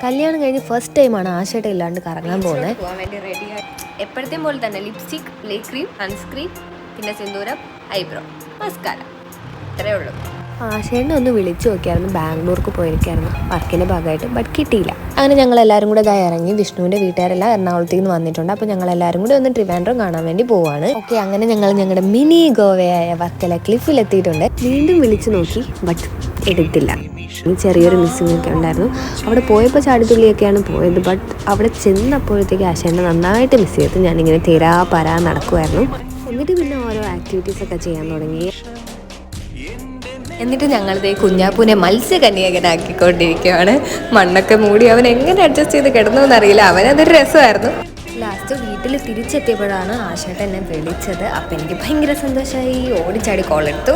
കല്യാണം കഴിഞ്ഞ് ഫസ്റ്റ് ടൈമാണ് ആശയുടെ ഇല്ലാണ്ട് കറങ്ങാൻ പോകുന്നത് പോകാൻ വേണ്ടി റെഡിയായി എപ്പോഴത്തെയും പോലെ തന്നെ ലിപ്സ്റ്റിക് ലേ ക്രീം സൺസ്ക്രീൻ പിന്നെ സിന്ദൂരം ഐബ്രോ മസ്കാര ഇത്രയേ ഉള്ളൂ. ആശേനെ ഒന്ന് വിളിച്ചു നോക്കിയായിരുന്നു. ബാംഗ്ലൂർക്ക് പോയിരിക്കായിരുന്നു. വർക്കിന്റെ ഭാഗമായിട്ട്. ബട്ട് കിട്ടിയില്ല. അങ്ങനെ ഞങ്ങൾ എല്ലാവരും കൂടെ ഇതായി ഇറങ്ങി. വിഷ്ണുവിന്റെ വീട്ടുകാരെല്ലാം എറണാകുളത്തേക്ക് വന്നിട്ടുണ്ട്. അപ്പോൾ ഞങ്ങൾ എല്ലാവരും കൂടെ ഒന്ന് ട്രിവാൻഡ്രം കാണാൻ വേണ്ടി പോവാണ്. ഓക്കെ അങ്ങനെ ഞങ്ങൾ ഞങ്ങളുടെ മിനി ഗോവയായ വർക്കല ക്ലിഫിൽ എത്തിയിട്ടുണ്ട് വീണ്ടും വിളിച്ചു നോക്കി ബട്ട് എടുത്തില്ല. ചെറിയൊരു മിസ്സിംഗ് ഒക്കെ ഉണ്ടായിരുന്നു. അവിടെ പോയപ്പോൾ ചാടിത്തുള്ളിയൊക്കെയാണ് പോയത്. ബട്ട് അവിടെ ചെന്നപ്പോഴത്തേക്ക് ആശേനെ നന്നായിട്ട് മിസ് ചെയ്ത്. ഞാനിങ്ങനെ തേരാ പരാ നടക്കുമായിരുന്നു എന്നിട്ട് പിന്നെ ഓരോ ആക്ടിവിറ്റീസ് ഒക്കെ ചെയ്യാൻ തുടങ്ങി. എന്നിട്ട് ഞങ്ങളിത് കുഞ്ഞാപ്പൂനെ മത്സ്യകന്യകനാക്കിക്കൊണ്ടിരിക്കുകയാണ് മണ്ണൊക്കെ മൂടി അവൻ എങ്ങനെ അഡ്ജസ്റ്റ് ചെയ്ത് കിടന്നു എന്നറിയില്ല അവനതൊരു രസമായിരുന്നു. ലാസ്റ്റ് വീട്ടിൽ തിരിച്ചെത്തിയപ്പോഴാണ് ആശേട്ടൻ എന്നെ വിളിച്ചത്. അപ്പം എനിക്ക് ഭയങ്കര സന്തോഷമായി. ഓടിച്ചാടി കോൾ എടുത്തു.